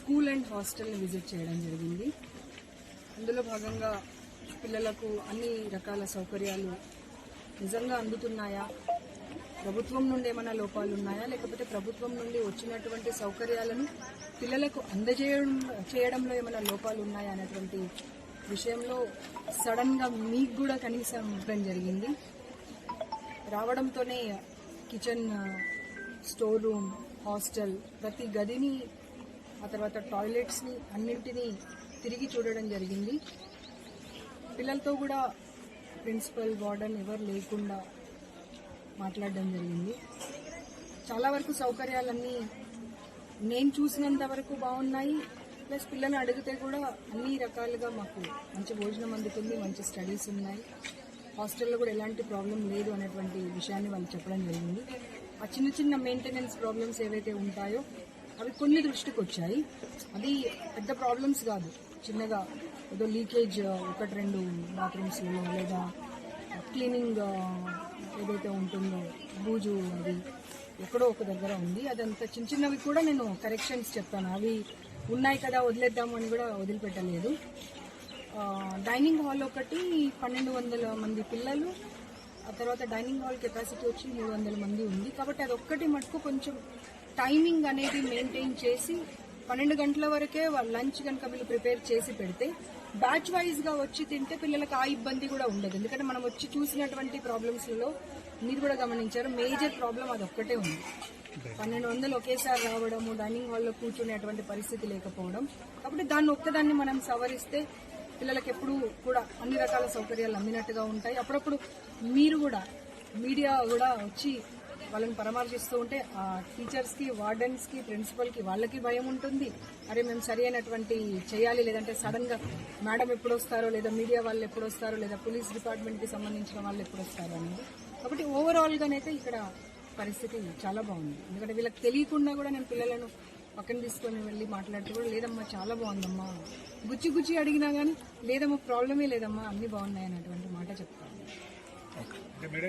School and హాస్టల్ని visit చేయడం జరిగింది. అందులో భాగంగా పిల్లలకు అన్ని రకాల సౌకర్యాలు నిజంగా అందుతున్నాయా? ప్రభుత్వం నుండి ఏమైనా లోపాలు ఉన్నాయా? లేకపోతే ప్రభుత్వం నుండి వచ్చినటువంటి సౌకర్యాలను పిల్లలకు అందజేయడం చేయడంలో ఏమైనా లోపాలు ఉన్నాయా అనేటువంటి విషయంలో సడన్గా మీకు కూడా కనీసం ఇవ్వడం జరిగింది. రావడంతోనే కిచెన్ స్టోర్ రూమ్ హాస్టల్ ప్రతి గదిని ఆ తర్వాత టాయిలెట్స్ని అన్నింటినీ తిరిగి చూడడం జరిగింది. పిల్లలతో కూడా ప్రిన్సిపల్ వార్డెన్ ఎవరు లేకుండా మాట్లాడడం జరిగింది. చాలా వరకు సౌకర్యాలన్నీ నేను చూసినంత వరకు బాగున్నాయి. ప్లస్ పిల్లల్ని అడిగితే కూడా అన్ని రకాలుగా మాకు మంచి భోజనం అందుతుంది మంచి స్టడీస్ ఉన్నాయి. హాస్టల్లో కూడా ఎలాంటి ప్రాబ్లం లేదు అనేటువంటి విషయాన్ని వాళ్ళు చెప్పడం జరిగింది. ఆ చిన్న చిన్న మెయింటెనెన్స్ ప్రాబ్లమ్స్ ఏవైతే ఉంటాయో అవి కొన్ని దృష్టికి వచ్చాయి. అది పెద్ద ప్రాబ్లమ్స్ కాదు. చిన్నగా ఏదో లీకేజ్ ఒకటి రెండు బాత్రూమ్స్లో లేదా క్లీనింగ్ ఏదైతే ఉంటుందో బూజు అది ఎక్కడో ఒక దగ్గర ఉంది. అదంతా చిన్న చిన్నవి కూడా నేను కరెక్షన్స్ చెప్తాను. అవి ఉన్నాయి కదా వదిలేద్దాము అని కూడా వదిలిపెట్టలేదు. డైనింగ్ హాల్ ఒకటి పన్నెండు వందల మంది పిల్లలు ఆ తర్వాత డైనింగ్ హాల్ కెపాసిటీ వచ్చి మూడు వందల మంది ఉంది. కాబట్టి అది ఒక్కటి మటుకు కొంచెం టైమింగ్ అనేది మెయింటైన్ చేసి పన్నెండు గంటల వరకే వాళ్ళు లంచ్ కనుక వీళ్ళు ప్రిపేర్ చేసి పెడితే బ్యాచ్ వైజ్గా వచ్చి తింటే పిల్లలకు ఆ ఇబ్బంది కూడా ఉండదు. ఎందుకంటే మనం వచ్చి చూసినటువంటి ప్రాబ్లమ్స్లో మీరు కూడా గమనించారు మేజర్ ప్రాబ్లం అది ఒక్కటే ఉంది. పన్నెండు వందలు ఒకేసారి రావడము డైనింగ్ హాల్లో కూర్చునేటువంటి పరిస్థితి లేకపోవడం. కాబట్టి దాన్ని ఒక్కదాన్ని మనం సవరిస్తే పిల్లలకి ఎప్పుడు కూడా అన్ని రకాల సౌకర్యాలు అందినట్టుగా ఉంటాయి. అప్పుడప్పుడు మీరు కూడా మీడియా కూడా వచ్చి వాళ్ళని పరామర్శిస్తూ ఉంటే ఆ టీచర్స్కి వార్డెన్స్కి ప్రిన్సిపల్కి వాళ్ళకి భయం ఉంటుంది. అరే మేము సరి అయినటువంటి చేయాలి లేదంటే సడన్గా మేడం ఎప్పుడు వస్తారో లేదా మీడియా వాళ్ళు ఎప్పుడు వస్తారో లేదా పోలీస్ డిపార్ట్మెంట్కి సంబంధించిన వాళ్ళు ఎప్పుడు వస్తారో అనేది. కాబట్టి ఓవరాల్ గానైతే ఇక్కడ పరిస్థితి చాలా బాగుంది. ఎందుకంటే వీళ్ళకి తెలియకుండా కూడా నేను పిల్లలను పక్కన తీసుకొని వెళ్ళి మాట్లాడితే కూడా లేదమ్మా చాలా బాగుందమ్మా. గుచ్చి గుచ్చి అడిగినా కానీ లేదమ్మా ప్రాబ్లమే లేదమ్మా అన్ని బాగున్నాయి అనేటువంటి మాట చెప్తాను